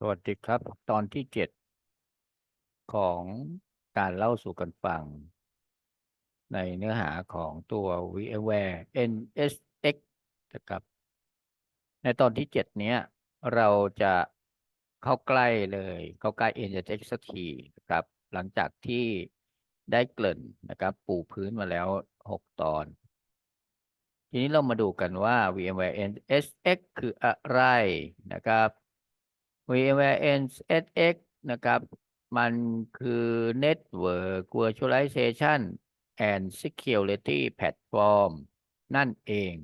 สวัสดีครับ ตอนที่เจ็ดของการเล่าสู่กันฟัง ในเนื้อหาของตัว VMware NSX นะครับ ในตอนที่เจ็ดเนี้ย เราจะเข้าใกล้เลย เข้าใกล้ NSX สักทีนะครับ หลังจากที่ได้เกริ่นนะครับ ปูพื้นมาแล้วหกตอน ทีนี้เรามาดูกันว่า VMware NSX คืออะไรนะครับ VMware NSX นะครับ มันคือ Network Virtualization and Security Platform นั่นเอง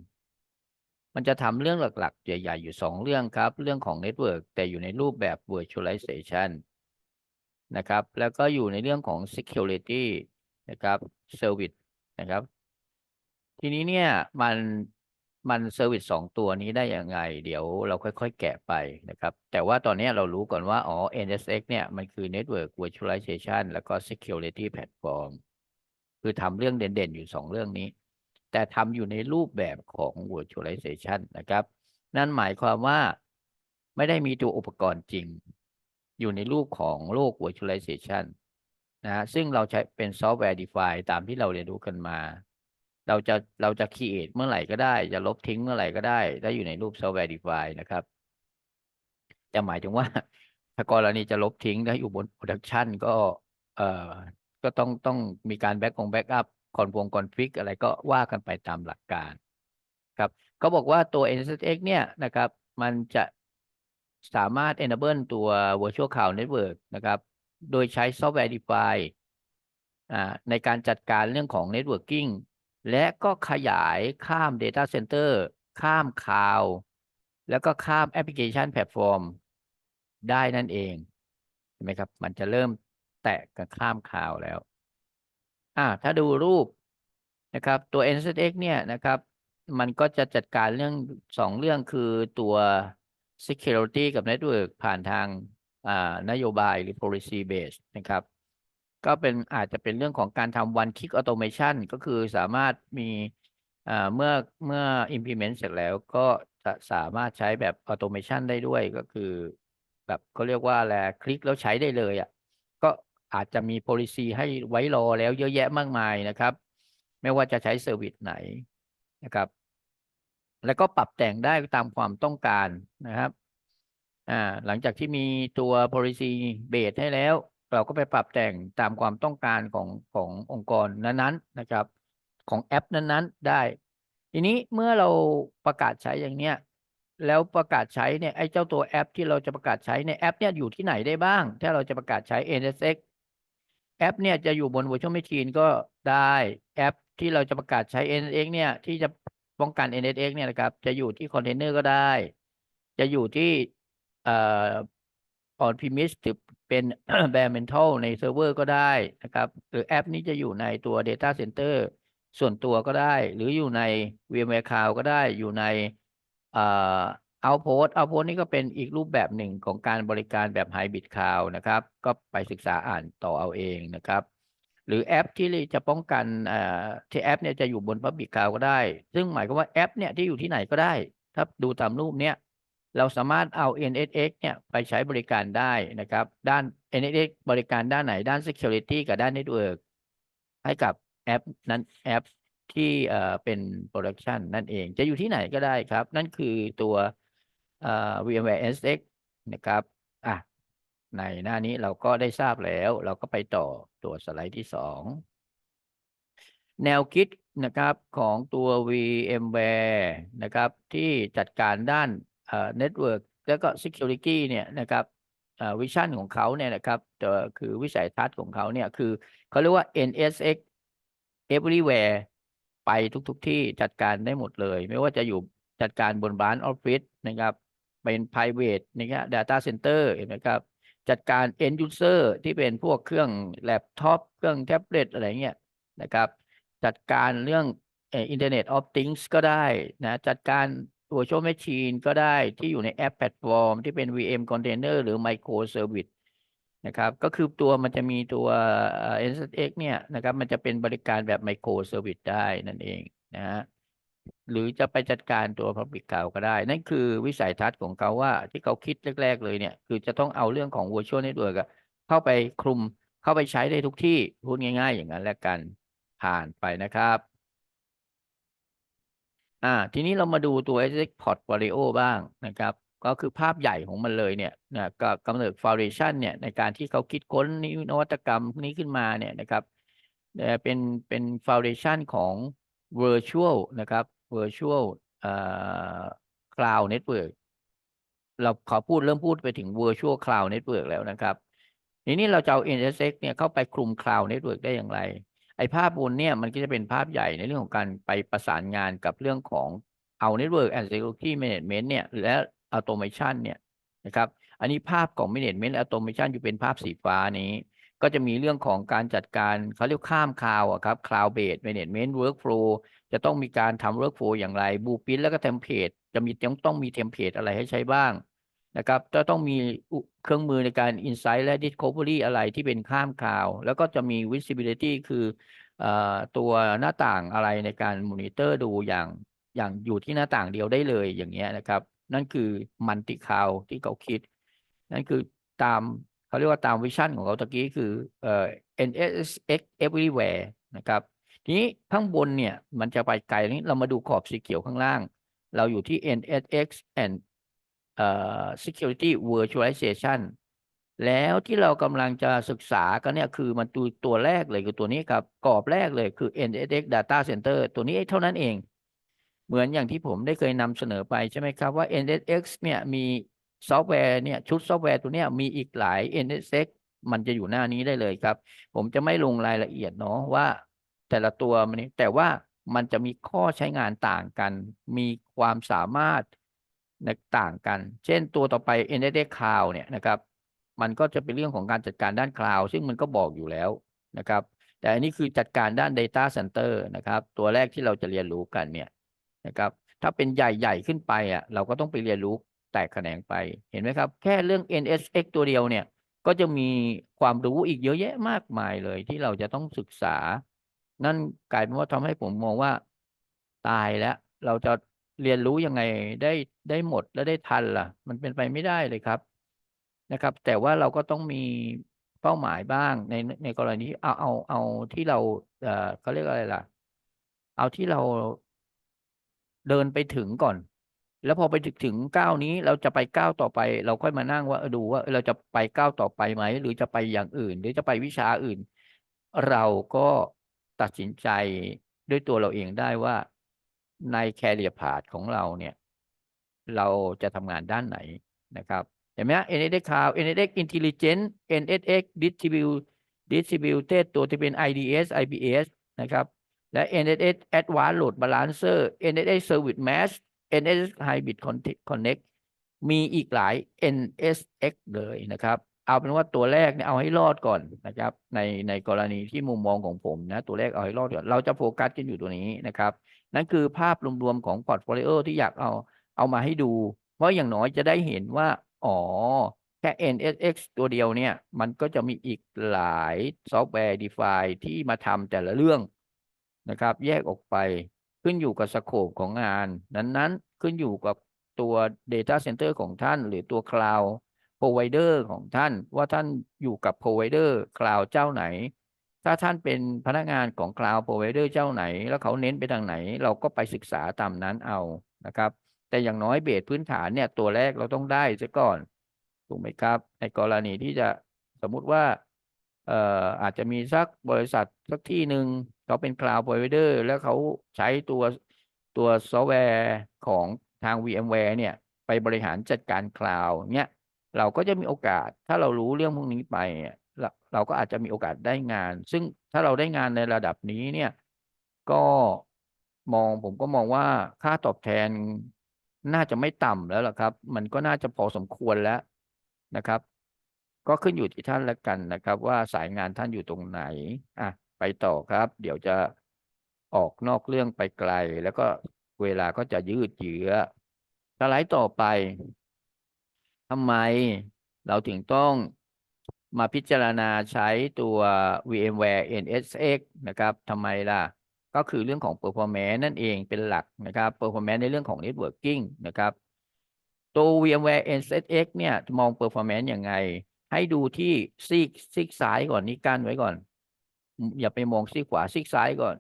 มันจะทำเรื่องหลัก ๆ ใหญ่ ๆ อยู่สองเรื่องครับ เรื่องของ Network แต่อยู่ในรูปแบบ Virtualization นะครับ แล้วก็อยู่ในเรื่องของ Security นะครับ Service นะครับ ทีนี้เนี่ย มัน มันเซอร์วิสสองตัวนี้ได้ยังไง เดี๋ยวเราค่อยๆ แกะไปนะครับ แต่ว่าตอนนี้เรารู้ก่อนว่า อ๋อ NSX เนี่ย มันคือ Network Virtualization แล้วก็ Security Platform คือทำเรื่องเด่นๆ อยู่สองเรื่องนี้ แต่ทำอยู่ในรูปแบบของ Virtualization นะครับ นั่นหมายความว่าไม่ได้มีตัวอุปกรณ์จริง อยู่ในรูปของโลก Virtualization นะซึ่งเราใช้เป็น Software Defined ตามที่เราเรียนรู้กันมา เราจะเราจะ create เมื่อไหร่ก็ได้ จะลบทิ้งเมื่อไหร่ก็ได้ได้อยู่ในรูป software define นะครับ จะหมายถึงว่า ถ้ากรณีจะลบทิ้งถ้าอยู่บน production ก็เอ่อก็ต้องต้องมีการ back ของ backup คอนวงคอนฟิกอะไรก็ว่ากันไปตามหลักการครับเขาบอกว่าตัว NSX เนี่ยนะครับ มันจะสามารถ enable ตัว virtual cloud network นะครับ โดยใช้ software define ในการจัดการเรื่องของ networking และก็ขยายข้าม Data Center ข้ามคลาวแล้วก็ข้ามแอปพลิเคชันแพลตฟอร์มได้นั่นเองเห็นไหมครับ มันจะเริ่มแตะกันข้ามคลาวแล้ว อ่า ถ้าดูรูปนะครับ ตัว NSX เนี่ยนะครับ มันก็จะจัดการเรื่องสองเรื่องคือตัว security กับ network ผ่านทางอ่านโยบายหรือ policy base นะครับ ก็เป็นอาจจะเป็นเรื่องของการทำ one click automation ก็คือสามารถมีเมื่อเมื่อ implement เสร็จแล้วก็จะสามารถใช้แบบ automation ได้ด้วยก็คือ แบบเขาเรียกว่าอะไรคลิกแล้วใช้ได้เลยอะก็อาจจะมี policy ให้ไว้รอแล้วเยอะแยะมากมายนะครับ ไม่ว่าจะใช้เซอร์วิสไหนนะครับ แล้วก็ปรับแต่งได้ตามความต้องการนะครับ อ่า หลังจากที่มีตัว policy base ให้แล้ว เราก็ไปปรับแต่งตามความต้องการของขององค์กรนั้นๆนะครับ ของแอปนั้นๆได้ ทีนี้เมื่อเราประกาศใช้อย่างเนี้ยแล้วประกาศใช้เนี่ยไอ้เจ้าตัวแอป ที่เราจะประกาศใช้ในแอปเนี่ยอยู่ที่ไหนได้บ้าง ถ้าเราจะประกาศใช้ NSX แอปเนี่ยจะอยู่บน Virtual Machine ก็ได้แอป ที่เราจะประกาศใช้ NSX เนี่ยที่จะป้องกัน NSX เนี่ยนะครับจะอยู่ที่คอนเทนเนอร์ก็ได้ จะอยู่ที่เอ่อ on premise หรือ เป็น bare metal ในเซิร์ฟเวอร์ก็ได้นะครับ หรือแอปนี้จะอยู่ในตัว data center ส่วนตัวก็ได้ หรืออยู่ใน VMware Cloud ก็ได้อยู่ในเอ่อ Outpost Outpost นี่ก็เป็นอีกรูปแบบหนึ่งของการบริการแบบ Hybrid Cloud นะครับ ก็ไปศึกษาอ่านต่อเอาเองนะครับ หรือแอปที่จะป้องกันเอ่อที่แอปเนี่ยจะอยู่บน Public Cloud ก็ได้ ซึ่งหมายความว่าแอปเนี่ยที่อยู่ที่ไหนก็ได้ ถ้าดูตามรูปเนี้ย เราสามารถเอา NSX เนี่ยไปใช้บริการได้นะครับ ด้าน NSX บริการด้านไหนด้าน Security กับด้าน Network ให้กับแอปนั้นแอปที่เอ่อเป็น Production นั่นเองจะอยู่ที่ไหนก็ได้ครับ นั่นคือตัวเอ่อ VMware NSX นะครับอะในหน้านี้เราก็ได้ทราบแล้ว เราก็ไปต่อตัวสไลด์ที่สองแนวคิดนะครับของตัว VMware นะครับ ที่จัดการด้าน เน็ตเวิร์กแล้วก็ security เนี่ยนะครับวิชั่นของเขาเนี่ยนะครับคือวิสัยทัศน์ของเขาเนี่ยคือเขาเรียกว่า NSX everywhere ไปทุกๆทที่จัดการได้หมดเลย ไม่ว่าจะอยู่จัดการบนบ้านออฟฟิศนะครับเป็น private นะครับ data center เห็นไหมครับจัดการ end user ที่เป็นพวกเครื่องแล็ปท็อปเครื่องแท็บเล็ตอะไรเงี้ยนะครับ จัดการเรื่อง Internet of Things ก็ได้นะจัดการ ตัวโชว์แมชชีนก็ได้ที่อยู่ในแอปแพลตฟอร์มที่เป็น VM Container หรือ Micro Service นะครับ ก็คือตัวมันจะมีตัว NSX เนี่ยนะครับ มันจะเป็นบริการแบบ Micro Service ได้นั่นเองนะฮะหรือจะไปจัดการตัว Public Cloud ก็ได้ นั่นคือวิสัยทัศน์ของเขาว่าที่เขาคิดแรก ๆ เลยเนี่ย คือจะต้องเอาเรื่องของ Virtual Network เข้าไปคลุมเข้าไปใช้ได้ทุกที่พูดง่าย ๆ อย่างนั้นแล้วกันผ่านไปนะครับ อ่า ทีนี้เรามาดูตัว SX Portfolio บ้างนะครับ ก็คือภาพใหญ่ของมันเลยเนี่ยนะก็กำเนิด Foundation เนี่ยในการที่เขาคิดค้นนินวัตกรรมนี้ขึ้นมาเนี่ยนะครับเป็นเป็น Foundation ของ Virtual นะครับ Virtual อ่อ Cloud Network เราขอพูดเริ่มพูดไปถึง Virtual Cloud Network แล้วนะครับทีนี้เราจะเอา NSX เนี่ยเข้าไปคลุม Cloud Network ได้อย่างไร อ้ภาพบนเนี่ยมันก็จะเป็นภาพใหญ่ในเรื่องของการไปประสานงานกับเรื่องของเอา Network and Security Management เนี่ยและ Automation เนี่ยนะครับ อันนี้ภาพของ Management Automation อยู่เป็นภาพสีฟ้านี้ ก็จะมีเรื่องของการจัดการเขาเรียกข้ามคลาวอะครับ Cloud Based Management Workflow จะต้องมีการทำ Workflow อย่างไร Blueprint แล้วก็ Template จะมีต้องต้องมี Template อะไรให้ใช้บ้าง นะครับจะต้องมีเครื่องมือในการ Insight และ Discovery อะไรที่เป็นข้ามคลาว แล้วก็จะมี Visibility คืออตัวหน้าต่างอะไรในการมอนิเตอร์ดูอย่างอย่างอยู่ที่หน้าต่างเดียวได้เลยอย่างเงี้ยนะครับ นั่นคือมัลติคาวที่เขาคิด นั่นคือตามเขาเรียกว่าตามวิชั่นของเขาตะกี้คือเอ่อ NSX everywhere นะครับทีนี้ข้างบนเนี่ยมันจะไปไกลนี้เรามาดูขอบสีเขียวข้างล่าง เราอยู่ที่ NSX and security virtualization แล้วที่เรากำลังจะศึกษากันเนี่ยคือมันตัวตัวแรกเลยคือตัวนี้ครับกรอบแรกเลยคือ NSX data center ตัวนี้เท่านั้นเอง เหมือนอย่างที่ผมได้เคยนำเสนอไปใช่ไหมครับว่า NSX เนี่ยมีซอฟต์แวร์เนี่ยชุดซอฟต์แวร์ตัวเนี้ยมีอีกหลาย NSX มันจะอยู่หน้านี้ได้เลยครับ ผมจะไม่ลงรายละเอียดเนาะว่า แต่ละตัวมันนี้แต่ว่ามันจะมีข้อใช้งานต่างกัน มีความสามารถ ต่างกัน เช่นตัวต่อไป NSX Cloud เนี่ยนะครับ มันก็จะเป็นเรื่องของการจัดการด้านคลาวด์ซึ่งมันก็บอกอยู่แล้วนะครับ แต่อันนี้คือจัดการด้าน Data Center นะครับ ตัวแรกที่เราจะเรียนรู้กันเนี่ยนะครับ ถ้าเป็นใหญ่ๆขึ้นไปอะเราก็ต้องไปเรียนรู้แตกแขนงไป เห็นไหมครับ แค่เรื่อง NSX ตัวเดียวเนี่ย ก็จะมีความรู้อีกเยอะแยะมากมายเลยที่เราจะต้องศึกษา นั่นกลายเป็นว่าทำให้ผมมองว่าตายแล้ว เราจะ เรียนรู้ยังไงได้ได้หมดและได้ทันล่ะ มันเป็นไปไม่ได้เลยครับนะครับ แต่ว่าเราก็ต้องมีเป้าหมายบ้างในในกรณีเอาเอาเอาที่เราเอ่อเขาเรียกอะไรล่ะ เอาที่เราเดินไปถึงก่อน แล้วพอไปถึงถึงก้าวนี้เราจะไปก้าวต่อไป เราค่อยมานั่งว่าดูว่าเราจะไปก้าวต่อไปไหมหรือจะไปอย่างอื่น หรือจะไปวิชาอื่น เราก็ตัดสินใจด้วยตัวเราเองได้ว่า ในแคเรียพาธของเราเนี่ย เราจะทำงานด้านไหนนะครับเห็นไหมฮะ NSX Cloud NSX Intelligent NSX Distribute Distributed ตัวที่เป็น IDS IPS นะครับ และ NSX Advanced Load Balancer NSX Service Mesh NSX Hybrid Connect มีอีกหลาย NSX เลยนะครับ เอาเป็นว่าตัวแรกเนี่ยเอาให้รอดก่อนนะครับ ในในกรณีที่มุมมองของผมนะ ตัวแรกเอาให้รอดก่อน เราจะโฟกัสกันอยู่ตัวนี้นะครับ นั่นคือภาพรวมๆของพอร์ตโฟลิโอที่อยากเอาเอามาให้ดู เพราะอย่างน้อยจะได้เห็นว่า อ๋อ แค่ NSX ตัวเดียวเนี่ย มันก็จะมีอีกหลายซอฟต์แวร์ d e f i ที่มาทำแต่ละเรื่องนะครับ แยกออกไปขึ้นอยู่กับสโคปของงาน นั้นๆ ขึ้นอยู่กับตัว Data Center ของท่าน หรือตัว Cloud Provider ของท่าน ว่าท่านอยู่กับ Provider Cloud เจ้าไหน ถ้าท่านเป็นพนักงานของ Cloud Provider เจ้าไหน แล้วเขาเน้นไปทางไหน เราก็ไปศึกษาตามนั้นเอานะครับ แต่อย่างน้อยเบสพื้นฐานเนี่ยตัวแรกเราต้องได้ซะก่อนถูกไหมครับ ในกรณีที่จะสมมุติว่าเอ่ออาจจะมีสักบริษัทสักที่หนึ่งเขาเป็น Cloud Provider แล้วเขาใช้ตัวตัวซอฟต์แวร์ของทาง VMware เนี่ย ไปบริหารจัดการ Cloud เนี่ยเราก็จะมีโอกาสถ้าเรารู้เรื่องพวกนี้ไป เราก็อาจจะมีโอกาสได้งาน ซึ่งถ้าเราได้งานในระดับนี้เนี่ย ก็มองผมก็มองว่าค่าตอบแทนน่าจะไม่ต่ำแล้วล่ะครับ มันก็น่าจะพอสมควรแล้วนะครับ ก็ขึ้นอยู่ที่ท่านล้วกันนะครับ ว่าสายงานท่านอยู่ตรงไหน อะ ไปต่อครับ เดี๋ยวจะออกนอกเรื่องไปไกล แล้วก็เวลาก็จะยืดเยื้อสไลด์ต่อไปทำไมเราถึงต้อง มาพิจารณาใช้ตัว VMware NSX นะครับทำไมล่ะ ก็คือเรื่องของ performance นั่นเองเป็นหลักนะครับ performance ในเรื่องของ networking นะครับตัว VMware NSX เนี่ยมอง performance ยังไง ให้ดูที่ซีกซีกซ้ายก่อนนี่กั้นไว้ก่อน อย่าไปมองซีกขวาซีกซ้ายก่อน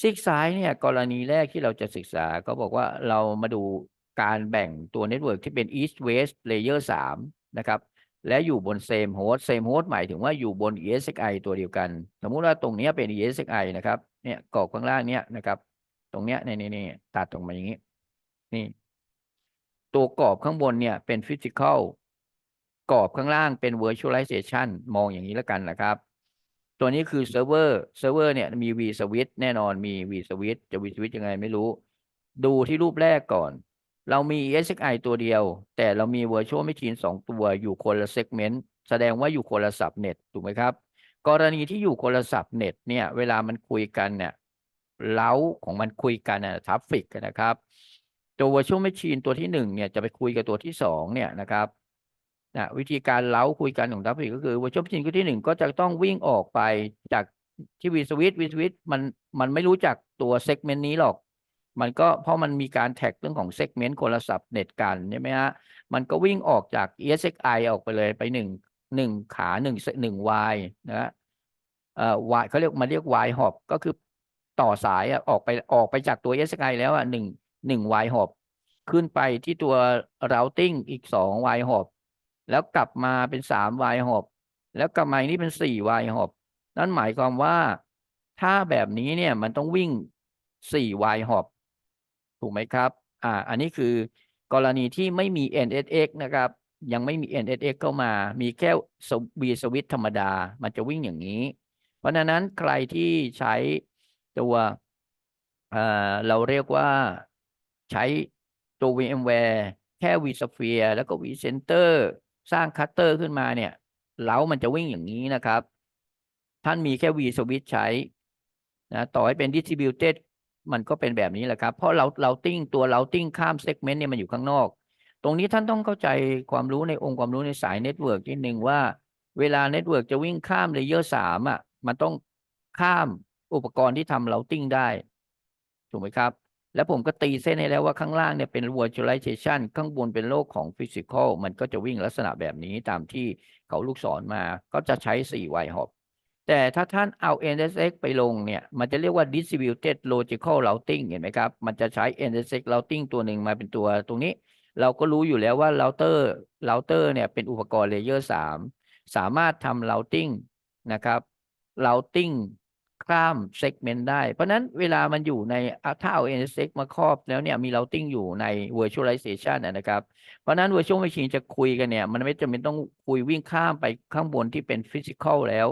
ซีกซ้ายเนี่ยกรณีแรกที่เราจะศึกษาก็บอกว่าเรามาดูการแบ่งตัวเน็ตเวิร์กที่เป็น east west layer 3 นะครับ และอยู่บน same host same host หมายถึงว่าอยู่บน ESXi ตัวเดียวกัน สมมุติว่าตรงนี้เป็น ESXi นะครับ เนี่ยกรอบข้างล่างเนี้ยนะครับ ตรงเนี้ยนี่นี่นี่ตัดตรงมาอย่างนี้ นี่ ตัวกรอบข้างบนเนี่ยเป็น physical กรอบข้างล่างเป็น virtualization มองอย่างนี้แล้วกันนะครับ ตัวนี้คือเซิร์ฟเวอร์ เซิร์ฟเวอร์เนี่ยมี vSwitch แน่นอนมี vSwitch จะ vSwitch ยังไงไม่รู้ ดูที่รูปแรกก่อน เรามี ESXi ตัวเดียว แต่เรามี Virtual Machine สองตัวอยู่คนละ segment แสดงว่าอยู่คนละ subnet ถูกไหมครับ กรณีที่อยู่คนละ subnet เนี่ย เวลามันคุยกันเนี่ยเล้าของมันคุยกันน่ะทัฟฟิกนะครับ ตัว Virtual Machine ตัวที่หนึ่งเนี่ย จะไปคุยกับตัวที่สองเนี่ยนะครับนะวิธีการเล้าคุยกันของทัฟฟิกก็คือ Virtual Machine ตัวที่หนึ่งก็จะต้องวิ่งออกไปจากที่ vSwitch vSwitch มันมันไม่รู้จักตัว segment นี้หรอก มันก็เพราะมันมีการแท็กเรื่องของ segment คนละสับเน็ตกันใช่ไหมฮะมันก็วิ่งออกจาก ESXi ออกไปเลยไปหนึ่งหนึ่งขาหนึ่งหนึ่ง Y นะฮะเอ่อ Y เขาเรียกมาเรียก Y hop ก็คือต่อสายอะออกไปออกไปจากตัว ESXi แล้วอะหนึ่งหนึ่ง Y hop ขึ้นไปที่ตัว routing อีกสอง Y hop แล้วกลับมาเป็นสาม Y hop แล้วกลับมาอนี่เป็นสี่ Y hop นั่นหมายความว่าถ้าแบบนี้เนี่ยมันต้องวิ่งสี่ Y hop ถูกไหมครับ อ่า อันนี้คือกรณีที่ไม่มี NSX นะครับ ยังไม่มี NSX เข้ามา มีแค่ V switch ธรรมดา มันจะวิ่งอย่างนี้ เพราะฉะนั้นใครที่ใช้ตัวเอ่อเราเรียกว่าใช้ตัว VMware แค่ vSphere แล้วก็ vCenter สร้างคัตเตอร์ขึ้นมาเนี่ยเล้ามันจะวิ่งอย่างนี้นะครับ ท่านมีแค่ vSwitch ใช้นะต่อให้เป็น distributed มันก็เป็นแบบนี้แหละครับ เพราะเราเราติ้งตัวเราติ้งข้ามเซกเมนต์เนี่ยมันอยู่ข้างนอก ตรงนี้ท่านต้องเข้าใจความรู้ในองค์ความรู้ในสายเน็ตเวิร์กนิดนึงว่า เวลาเน็ตเวิร์กจะวิ่งข้ามเลเยอร์สามอะ มันต้องข้ามอุปกรณ์ที่ทำเราติ้งได้ ถูกไหมครับ แล้วผมก็ตีเส้นให้แล้วว่าข้างล่างเนี่ยเป็น virtualization ข้างบนเป็นโลกของ physical มันก็จะวิ่งลักษณะแบบนี้ตามที่เขาลูกศรมา ก็จะใช้4 y hop แต่ถ้าท่านเอา NSX ไปลงเนี่ย มันจะเรียกว่า distributed logical routing เห็นไหมครับ มันจะใช้ NSX routing ตัวหนึ่งมาเป็นตัวตรงนี้ เราก็รู้อยู่แล้วว่า router router เนี่ยเป็นอุปกรณ์ layer 3สามารถทำ routing นะครับ routing ข้าม segment ได้ เพราะนั้นเวลามันอยู่ในถ้าเอา NSX มาครอบแล้วเนี่ยมี routing อยู่ใน virtualization นะครับ เพราะนั้น virtual machine จะคุยกันเนี่ย มันไม่จำเป็นต้องคุยวิ่งข้ามไปข้างบนที่เป็น physical แล้ว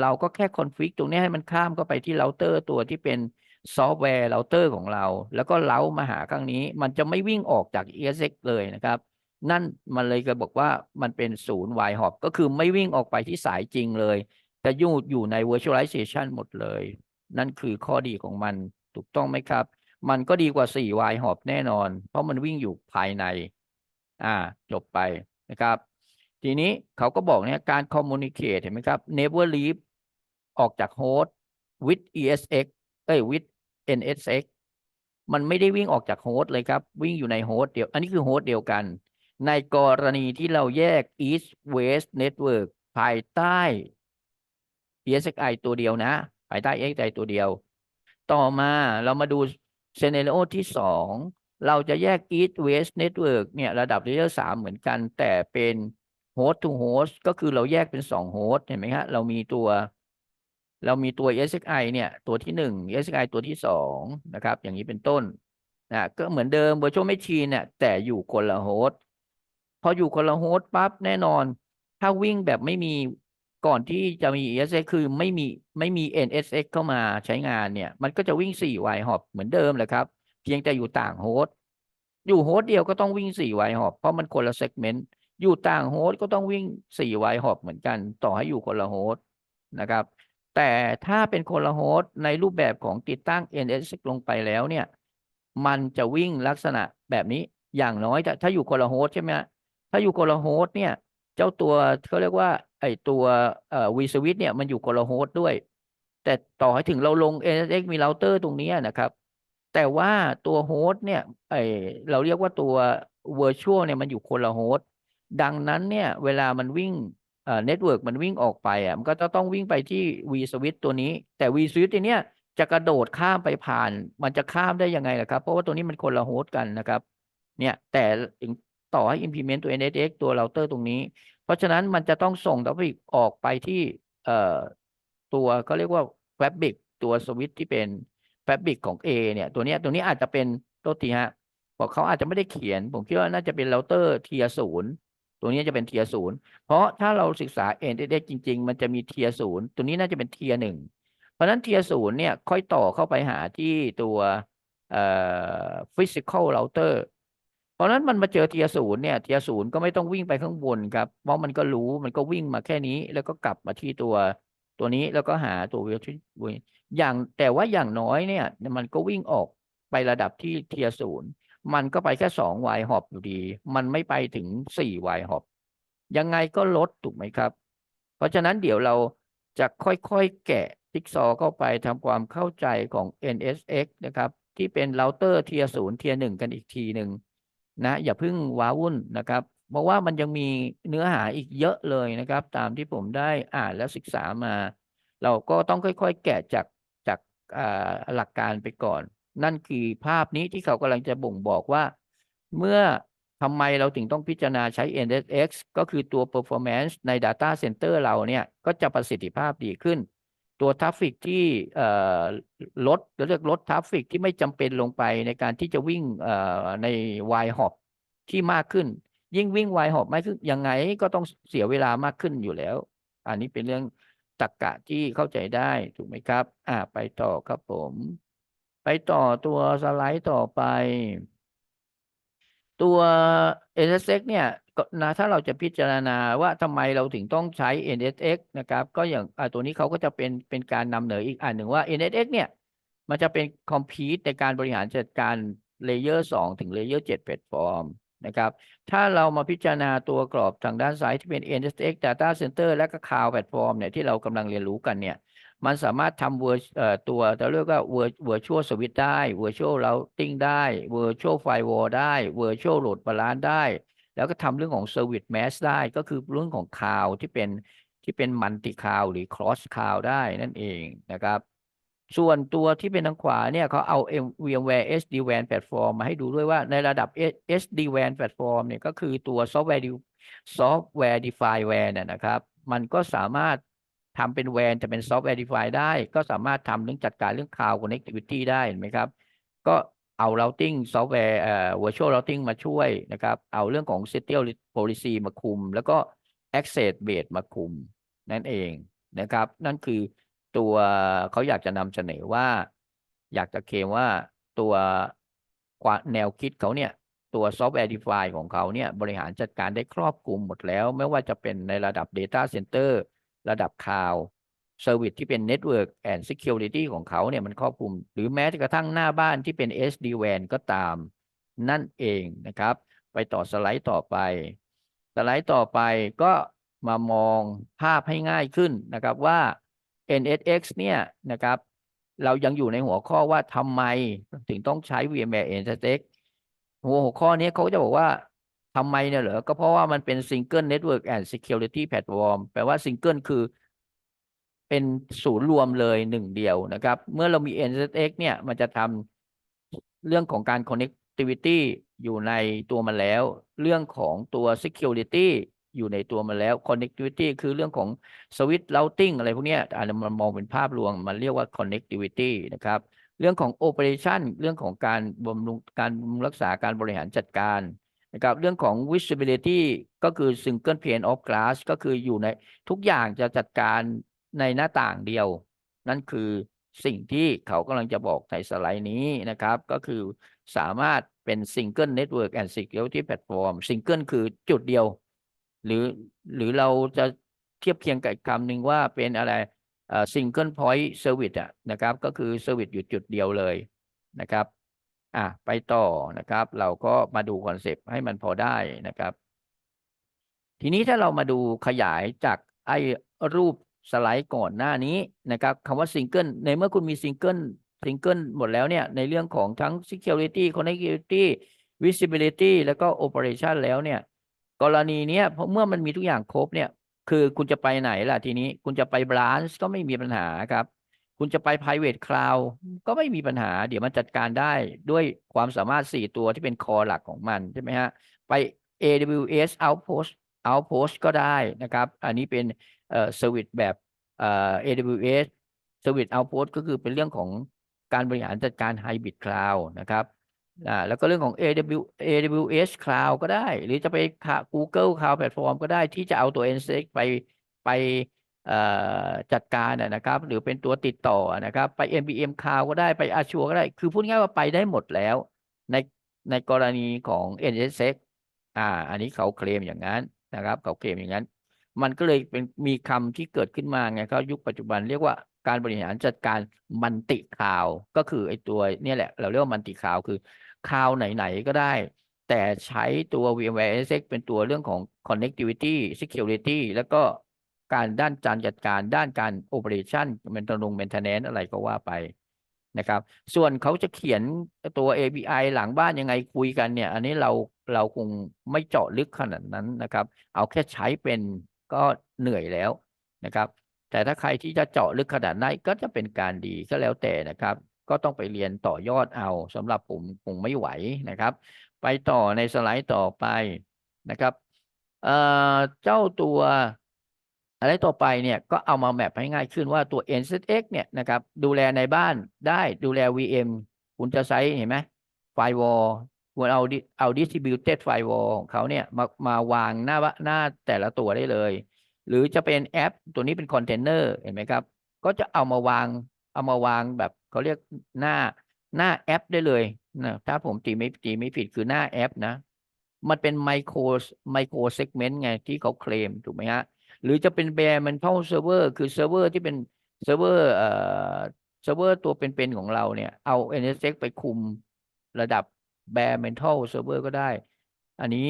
เราก็แค่คอนฟิกตรงนี้ให้มันข้ามเข้าไปที่เราเตอร์ตัวที่เป็นซอฟต์แวร์เราเตอร์ของเรา แล้วก็เล้ามาหาข้างนี้ มันจะไม่วิ่งออกจาก ESX เลยนะครับ นั่นมันเลยก็บอกว่ามันเป็นศูนย์ Y hop ก็คือไม่วิ่งออกไปที่สายจริงเลยจะอยู่อยู่ใน virtualization หมดเลย นั่นคือข้อดีของมันถูกต้องไหมครับ มันก็ดีกว่า4 Y hop แน่นอน เพราะมันวิ่งอยู่ภายใน อ่า จบไปนะครับ ทีนี้เขาก็บอกเนี่ยการ communicate เห็นไหมครับ never leave ออกจากโฮสต์ with ESX เอ้ย with NSX มันไม่ได้วิ่งออกจากโฮสต์เลยครับ วิ่งอยู่ในโฮสต์เดียว อันนี้คือโฮสต์เดียวกัน ในกรณีที่เราแยก east west network ภายใต้ ESXi ตัวเดียวนะ ภายใต้ ESXi ตัวเดียว ต่อมาเรามาดู scenario ที่สองเราจะแยก east west network เนี่ย ระดับ layer สามเหมือนกัน แต่เป็น host to host ก็คือเราแยกเป็นสองโฮสต์เห็นไหมฮะเรามีตัว เรามีตัว ESXi เนี่ย ตัวที่หนึ่ง ESXi ตัวที่สองนะครับ อย่างนี้เป็นต้นนะก็เหมือนเดิม virtual machine เนี่ยแต่อยู่คนละโฮสต์พออยู่คนละโฮสต์ปั๊บแน่นอน ถ้าวิ่งแบบไม่มีก่อนที่จะมี ESX คือไม่มีไม่มี NSX เข้ามาใช้งานเนี่ย มันก็จะวิ่ง4 Y hop เหมือนเดิมแหละครับ เพียงแต่อยู่ต่างโฮสต์อยู่โฮสต์เดียวก็ต้องวิ่ง4 Y hop เพราะมันคนละ segment อยู่ต่างโฮสต์ก็ต้องวิ่ง4 Y hop เหมือนกัน ต่อให้อยู่คนละโฮสต์นะครับ แต่ถ้าเป็นคนละโฮสต์ในรูปแบบของติดตั้ง NSX ลงไปแล้วเนี่ย มันจะวิ่งลักษณะแบบนี้อย่างน้อยถ้าอยู่คนละโฮสต์ใช่ไหมถ้าอยู่คนละโฮสต์เนี่ย เจ้าตัวเขาเรียกว่าไอตัวเอ่อ vSwitch เนี่ยมันอยู่คนละโฮสต์ด้วย แต่ต่อให้ถึงเราลง NSX มีเราเตอร์ตรงนี้นะครับ แต่ว่าตัวโฮสต์เนี่ยไอเราเรียกว่าตัว virtual เนี่ยมันอยู่คนละโฮสต์ ดังนั้นเนี่ย เวลามันวิ่งเอ่อเน็ตเวิร์กมันวิ่งออกไปอะมันก็จะต้องวิ่งไปที่ v switch ตัวนี้ แต่ v switch ตัวเนี้ยจะกระโดดข้ามไปผ่าน มันจะข้ามได้ยังไงล่ะครับ เพราะว่าตัวนี้มันคนละโฮสต์กันนะครับ เนี่ยแต่ต่อให้ implement ตัว NSX ตัวเราเตอร์ตรงนี้ เพราะฉะนั้นมันจะต้องส่ง traffic ออกไปที่เอ่อตัวเขาเรียกว่า fabric ตัวสวิตที่เป็น fabric ของ A เนี่ย ตัวเนี้ยตัวนี้อาจจะเป็นโทษทีฮะบอกเขาอาจจะไม่ได้เขียน ผมคิดว่าน่าจะเป็นเราเตอร์เทียศูนย์ ตัวนี้จะเป็นเทียศูนย์เพราะถ้าเราศึกษา NSX จริง ๆ มันจะมีเทียศูนย์ตัวนี้น่าจะเป็นเทียหนึ่งเพราะฉะนั้นเทียศูนย์เนี่ยค่อยต่อเข้าไปหาที่ตัวเอ่อ physical router เพราะฉะนั้นมันมาเจอเทียศูนย์เนี่ยเทียศูนย์ก็ไม่ต้องวิ่งไปข้างบนครับเพราะมันก็รู้มันก็วิ่งมาแค่นี้ แล้วก็กลับมาที่ตัวตัวนี้แล้วก็หาตัววลที่อย่างแต่ว่าอย่างน้อยเนี่ย มันก็วิ่งออกไประดับที่เทียศูนย์ มันก็ไปแค่สองวายหอบอยู่ดี มันไม่ไปถึงสี่วายหอบ ยังไงก็ลดถูกไหมครับ เพราะฉะนั้นเดี๋ยวเราจะค่อยๆแกะจิ๊กซอเข้าไปทำความเข้าใจของ NSX นะครับ ที่เป็นเราเตอร์เทียศูนย์เทียหนึ่งกันอีกทีหนึ่งนะอย่าเพิ่งว้าวุ่นนะครับเพราะว่ามันยังมีเนื้อหาอีกเยอะเลยนะครับ ตามที่ผมได้อ่านและศึกษามา เราก็ต้องค่อยๆ แกะจากจากหลักการไปก่อน นั่นคือภาพนี้ที่เขากำลังจะบ่งบอกว่า เมื่อทำไมเราถึงต้องพิจารณาใช้ NSX ก็คือตัว performance ใน data center เราเนี่ยก็จะประสิทธิภาพดีขึ้น ตัวทราฟฟิกที่ลดเราเรียกลดทราฟฟิกที่ไม่จำเป็นลงไปในการที่จะวิ่งใน Y hop ที่มากขึ้น ยิ่งวิ่ง Y hop มากขึ้นยังไงก็ต้องเสียเวลามากขึ้นอยู่แล้ว อันนี้เป็นเรื่องตรกกะที่เข้าใจได้ถูกไหมครับ อ่าไปต่อครับผม ไปต่อตัวสไลด์ต่อไป ตัว NSX เนี่ยนะถ้าเราจะพิจารณาว่าทำไมเราถึงต้องใช้ NSX นะครับ ก็อย่างตัวนี้เขาก็จะเป็นเป็นการนำเหนืออีกอันหนึ่งว่า NSX เนี่ย มันจะเป็นคอมพิวต์ในการบริหารจัดการเลเยอร์2ถึงเลเยอร์7แพลตฟอร์มนะครับ ถ้าเรามาพิจารณาตัวกรอบทางด้านซ้ายที่เป็น NSX Data Center และก็ Cloud Platform เนี่ยที่เรากำลังเรียนรู้กันเนี่ย มันสามารถทำเวอร์ตัวเราเรียกว่าเวอร์เวอร์ชวลสวิตได้เวอร์ชวลเราติ้งได้เวอร์ชวลไฟวอลได้เวอร์ชวลโหลดบาลานซ์ได้ แล้วก็ทำเรื่องของเซอร์วิสแมสได้ก็คือเรื่องของคาวที่เป็นที่เป็นมันติคาวหรือครอสคาวได้นั่นเองนะครับ ส่วนตัวที่เป็นทางขวาเนี่ยเขาเอา VMware SD-WAN Platform มาให้ดูด้วยว่าในระดับ SD-WAN Platform เนี่ยก็คือตัวซอฟต์แวร์ซอฟต์แวร์ Defined WAN นะครับ มันก็สามารถ ทำเป็นแวนจะเป็นซอฟต์แวร์ define ได้ ก็สามารถทำเรื่องจัดการเรื่อง cloud connectivity ได้เห็นไหมครับ ก็เอา routing ซอฟต์แวร์เอ่อ virtual routing มาช่วยนะครับ เอาเรื่องของ serial policy มาคุม แล้วก็ access base มาคุม นั่นเองนะครับ นั่นคือตัวเขาอยากจะนำเสนอว่า อยากจะเคลมว่าตัวแนวคิดเขาเนี่ย ตัวซอฟต์แวร์ define ของเขาเนี่ย บริหารจัดการได้ครอบคลุมหมดแล้ว ไม่ว่าจะเป็นในระดับ data center ระดับคลาวเซอร์วิสที่เป็น Network and Security ของเขาเนี่ยมันครอบคลุม หรือแม้กระทั่งหน้าบ้านที่เป็น SD-WAN ก็ตามนั่นเองนะครับ ไปต่อสไลด์ต่อไป สไลด์ต่อไปก็มามองภาพให้ง่ายขึ้นนะครับว่า NSX เนี่ยนะครับ เรายังอยู่ในหัวข้อว่าทำไมถึงต้องใช้ VMware NSX หัวหัวข้อนี้เขาจะบอกว่า ทำไมเนี่ยเหรอ ก็เพราะว่ามันเป็น Single Network and Security Platform แปลว่า Single คือ เป็นศูนย์รวมเลยหนึ่งเดียวนะครับ เมื่อเรามี NSX เนี่ย มันจะทำเรื่องของการ connectivity อยู่ในตัวมันแล้ว เรื่องของตัว security อยู่ในตัวมันแล้ว connectivity คือเรื่องของ switch routing อะไรพวกนี้อาจจะมองเป็นภาพรวม มันเรียกว่า connectivity นะครับ เรื่องของ operation เรื่องของการบำรุงการรักษาการบริหารจัดการ นะครับเรื่องของ visibility ก็คือ single pane of glass ก็คืออยู่ในทุกอย่างจะจัดการในหน้าต่างเดียว นั่นคือสิ่งที่เขากำลังจะบอกในสไลด์นี้นะครับ ก็คือสามารถเป็น single network and security platform single คือจุดเดียว หรือหรือเราจะเทียบเคียงกับคำหนึ่งว่าเป็นอะไรอ่ single point service อะนะครับ ก็คือ service อยู่จุดเดียวเลยนะครับ อะไปต่อนะครับ เราก็มาดูคอนเซปต์ให้มันพอได้นะครับ ทีนี้ถ้าเรามาดูขยายจากไอ้รูปสไลด์ก่อนหน้านี้นะครับคำว่าซิงเกิลในเมื่อคุณมีซิงเกิลซิงเกิลหมดแล้วเนี่ยในเรื่องของทั้ง security connectivity visibility แล้วก็ operation แล้วเนี่ย กรณีเนี้ยเพราะเมื่อมันมีทุกอย่างครบเนี่ย คือคุณจะไปไหนล่ะทีนี้คุณจะไป branch ก็ไม่มีปัญหาครับ คุณจะไป private cloud ก็ไม่มีปัญหา เดี๋ยวมันจัดการได้ด้วยความสามารถ 4 ตัวที่เป็นคอหลักของมันใช่ไหมฮะ ไป AWS Outpost Outpost ก็ได้นะครับ อันนี้เป็นเอ่อ service แบบเอ่อ AWS Service Outpost ก็คือเป็นเรื่องของการบริหารจัดการ Hybrid Cloud นะครับอ่าแล้วก็เรื่องของ AW AWS Cloud ก็ได้ หรือจะไป Google Cloud Platform ก็ได้ที่จะเอาตัว NSX ไปไป จัดการนะครับ หรือเป็นตัวติดต่อนะครับ ไป NPM Cloud ก็ได้ไป Azure ก็ได้ คือพูดง่ายว่าไปได้หมดแล้ว ในในกรณีของ NSX อ่า อันนี้เขาเคลมอย่างนั้นนะครับ เขาเคลมอย่างนั้น มันก็เลยเป็นมีคำที่เกิดขึ้นมาไงก็ยุคปัจจุบันเรียกว่าการบริหารจัดการมันติคลาวก็คือไอ้ตัวเนี่ยแหละ เราเรียกว่ามันติคลาวคือคลาวไหนๆก็ได้ แต่ใช้ตัว VMware NSX เป็นตัวเรื่องของ connectivity security แล้วก็ การด้านการจัดการด้านการ operation เป็นตรง maintenance อะไรก็ว่าไปนะครับ ส่วนเขาจะเขียนตัว API หลังบ้านยังไงคุยกันเนี่ย อันนี้เราเราคงไม่เจาะลึกขนาดนั้นนะครับ เอาแค่ใช้เป็นก็เหนื่อยแล้วนะครับ แต่ถ้าใครที่จะเจาะลึกขนาดนั้นก็จะเป็นการดีก็แล้วแต่นะครับ ก็ต้องไปเรียนต่อยอดเอาสำหรับผมคงไม่ไหวนะครับ ไปต่อในสไลด์ต่อไปนะครับเเจ้าตัว อะไรต่อไปเนี่ยก็เอามาแมปให้ง่ายขึ้นว่าตัว NZX เนี่ยนะครับดูแลในบ้านได้ดูแล VM คุณจะใช้เห็นไหม firewall ควรเอาดิเอา distributed firewall ของเขาเนี่ยมามาวางหน้าหน้าแต่ละตัวได้เลย หรือจะเป็นแอปตัวนี้เป็นคอนเทนเนอร์เห็นไหมครับ ก็จะเอามาวางเอามาวางแบบเขาเรียกหน้าหน้าแอปได้เลยนะถ้าผมตีไม่ตีไม่ผิดคือหน้าแอปนะ มันเป็นไมโครไมโครเซกเมนต์ไงที่เขาเคลมถูกไหมฮะ หรือจะเป็นแบร์มันเท่าเซิร์ฟเวอร์ คือเซิร์ฟเวอร์ที่เป็นเซิร์ฟเวอร์เอ่อเซิร์ฟเวอร์ตัวเป็นๆของเราเนี่ยเอา NSX ไปคุมระดับ bare metal server ก็ได้ อันนี้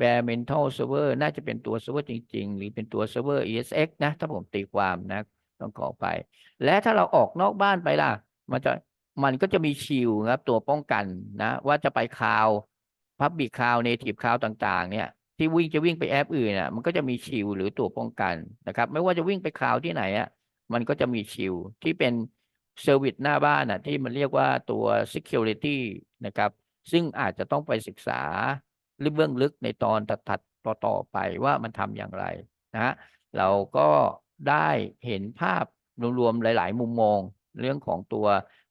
bare metal server น่าจะเป็นตัว server จริง ๆ หรือเป็นตัว server ESX นะ ถ้าผมตีความนะ ต้องขอไป และถ้าเราออกนอกบ้านไปล่ะ มันจะมันก็จะมีชิลครับ ตัวป้องกันนะ ว่าจะไปคลาว Public Cloud Native Cloud ต่าง ๆ เนี่ย ที่วิ่งจะวิ่งไปแอปอื่นน่ะ มันก็จะมีชิลหรือตัวป้องกันนะครับ ไม่ว่าจะวิ่งไปคลาวที่ไหนอะ มันก็จะมีชิลที่เป็นเซอร์วิสหน้าบ้านอะ ที่มันเรียกว่าตัว security นะครับ ซึ่งอาจจะต้องไปศึกษาลึกเบื้องลึกในตอนถัดๆต่อๆไปว่ามันทำอย่างไรนะฮะเราก็ได้เห็นภาพรวมๆหลาย ๆ มุมมองเรื่องของตัว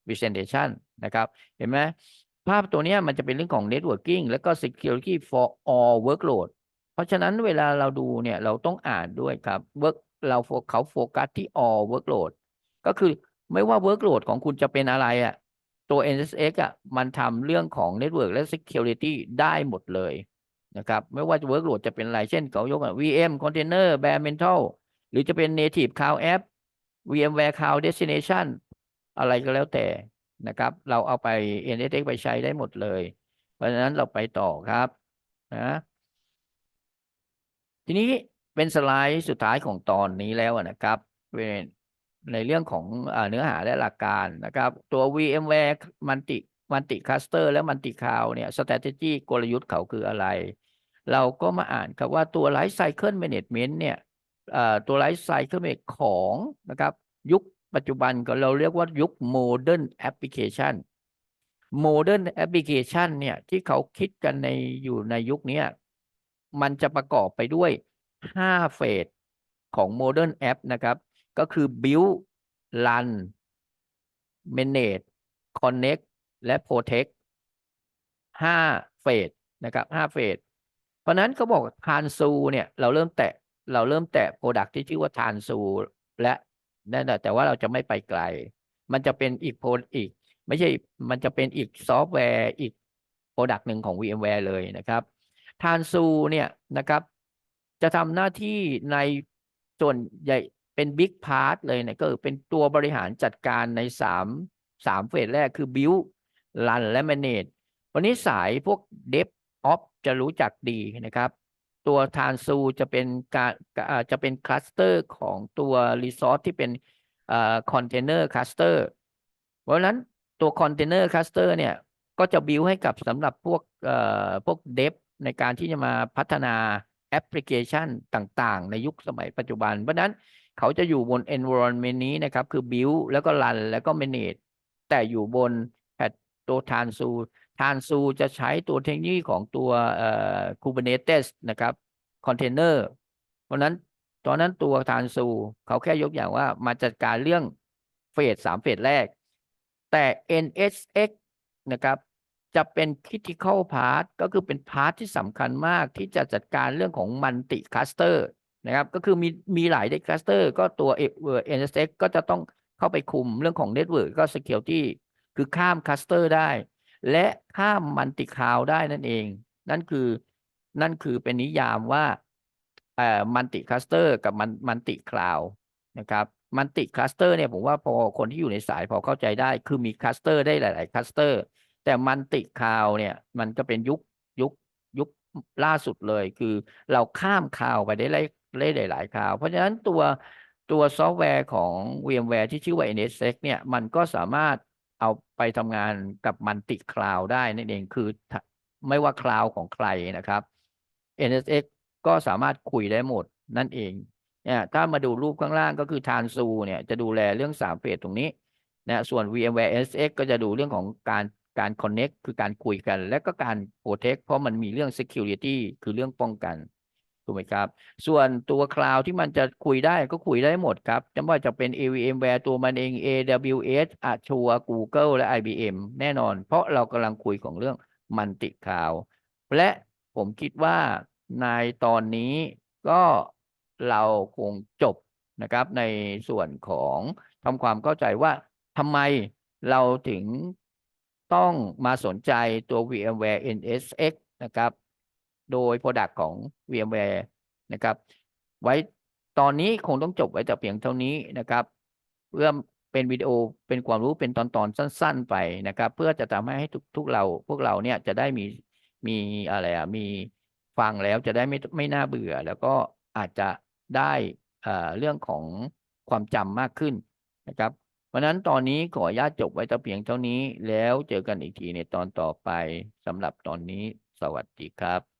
presentation นะครับ เห็นไหม ภาพตัวนี้มันจะเป็นเรื่องของ networking แล้วก็ security for all workload เพราะฉะนั้นเวลาเราดูเนี่ยเราต้องอ่านด้วยครับ work เราเขาโฟกัสที่ all workload ก็คือไม่ว่า workload ของคุณจะเป็นอะไรอะตัว NSX อะมันทำเรื่องของ Network และ Security ได้หมดเลยนะครับ ไม่ว่า workload จะเป็นอะไร เช่นเขายก VM Container Bare Metal หรือจะเป็น Native Cloud App VMware Cloud Destination อะไรก็แล้วแต่ นะครับ เราเอาไป NSX ไปใช้ได้หมดเลย เพราะฉะนั้นเราไปต่อครับนะทีนี้เป็นสไลด์สุดท้ายของตอนนี้แล้วนะครับเป็นในเรื่องของอเนื้อหาและหลักการนะครับ ตัว VMware มันติมันติคัสเตอร์และมันติคาวเนี่ย strategy กลยุทธ์เขาคืออะไร เราก็มาอ่านครับว่าตัว Life Cycle Management เนี่ยตัว Life Cycle Management ของนะครับ ยุค ปัจจุบันก็เราเรียกว่ายุค Modern Application Modern Application เนี่ยที่เขาคิดกันในอยู่ในยุคนี้มันจะประกอบไปด้วย 5 เฟสของ Modern App นะครับ ก็คือ build run manage connect และ protect ห้าเฟสนะครับห้าเฟสเพราะนั้นเขาบอกทานซูเนี่ยเราเริ่มแตะเราเริ่มแตะโปรดักที่ชื่อว่าทานซูและ นั่นแหละแต่ว่าเราจะไม่ไปไกล มันจะเป็นอีกโปรอีก ไม่ใช่มันจะเป็นอีกซอฟต์แวร์อีกโปรดักต์หนึ่งของ VMware เลยนะครับทานซูเนี่ยนะครับ จะทำหน้าที่ในส่วนใหญ่เป็นบิ๊กพาร์ทเลยเนี่ยก็คือเป็นตัวบริหารจัดการในสามสามเฟสแรกคือ build run และ manage วันนี้สายพวก dev ops จะรู้จักดีนะครับ ตัวทานซูจะเป็นการจะเป็นคลัสเตอร์ของตัวรีซอสที่เป็นคอนเทนเนอร์คลัสเตอร์เพราะฉะนั้นตัวคอนเทนเนอร์คลัสเตอร์เนี่ยก็จะบิวให้กับสำหรับพวกพวกเดฟในการที่จะมาพัฒนาแอปพลิเคชันต่างๆ ในยุคสมัยปัจจุบัน เพราะนั้นเขาจะอยู่บน environment นี้นะครับ คือ build แล้วก็ run แล้วก็ manage แต่อยู่บนแพทตัวทานซู ทานซูจะใช้ตัวเทคโนโลยีของตัวเอ่อ Kubernetes นะครับคอนเทนเนอร์เพราะนั้นตอนนั้นตัวทานซูเขาแค่ยกอย่างว่ามาจัดการเรื่องเฟสสามเฟสแรก แต่ NSX นะครับ จะเป็น critical part ก็คือเป็นพาร์ทที่สำคัญมากที่จะจัดการเรื่องของ multi cluster นะครับ ก็คือมีมีหลาย data cluster ก็ตัว NSX ก็จะต้องเข้าไปคุมเรื่องของ network ก็ security คือข้าม cluster ได้ และข้าม multi cloud ได้นั่นเอง นั่นคือนั่นคือเป็นนิยามว่าเอ่อ multi cluster กับ multi cloud นะครับ multi cluster เนี่ยผมว่าพอคนที่อยู่ในสายพอเข้าใจได้ คือมี cluster ได้หลายๆ cluster แต่มันติคลาวเนี่ยมันก็เป็นยุคยุคยุคล่าสุดเลย คือเราข้ามคลาวไปได้หลายหลายๆคลาว เพราะฉะนั้นตัวตัวซอฟต์แวร์ของ VMware ที่ชื่อว่า NSX เนี่ยมันก็สามารถ เอาไปทำงานกับมันติคลาวได้นั่นเองคือไม่ว่าคลาวของใครนะครับ NSX ก็สามารถคุยได้หมดนั่นเองเนี่ยถ้ามาดูรูปข้างล่างก็คือทานซูเนี่ยจะดูแลเรื่อง3เฟสตรงนี้นะส่วน VMware NSX ก็จะดูเรื่องของการการ connect คือการคุยกัน และก็การ protect เพราะมันมีเรื่อง security คือเรื่องป้องกัน ถูกไหมครับ ส่วนตัว cloud ที่มันจะคุยได้ก็คุยได้หมดครับจำว่าจะเป็น AVMware ตัวมันเอง AWS Azure Google และ IBM แน่นอน เพราะเรากำลังคุยของเรื่อง multi cloud และผมคิดว่าในตอนนี้ก็เราคงจบนะครับในส่วนของทำความเข้าใจว่าทำไมเราถึงต้องมาสนใจตัว VMware NSX นะครับ โดย Product ของ VMware นะครับ ไว้ตอนนี้คงต้องจบไว้แต่เพียงเท่านี้นะครับเพื่อเป็นวิดีโอเป็นความรู้เป็นตอนๆสั้น ๆ ไปนะครับ เพื่อจะทำให้ทุกทุกเราพวกเราเนี่ยจะได้มีมีอะไรอะมีฟังแล้วจะได้ไม่ไม่น่าเบื่อ แล้วก็อาจจะได้อ่าเรื่องของความจำมากขึ้นนะครับ เพราะนั้นตอนนี้ขออนุญาตจบไว้แต่เพียงเท่านี้แล้วเจอกันอีกทีในตอนต่อไปสำหรับตอนนี้สวัสดีครับ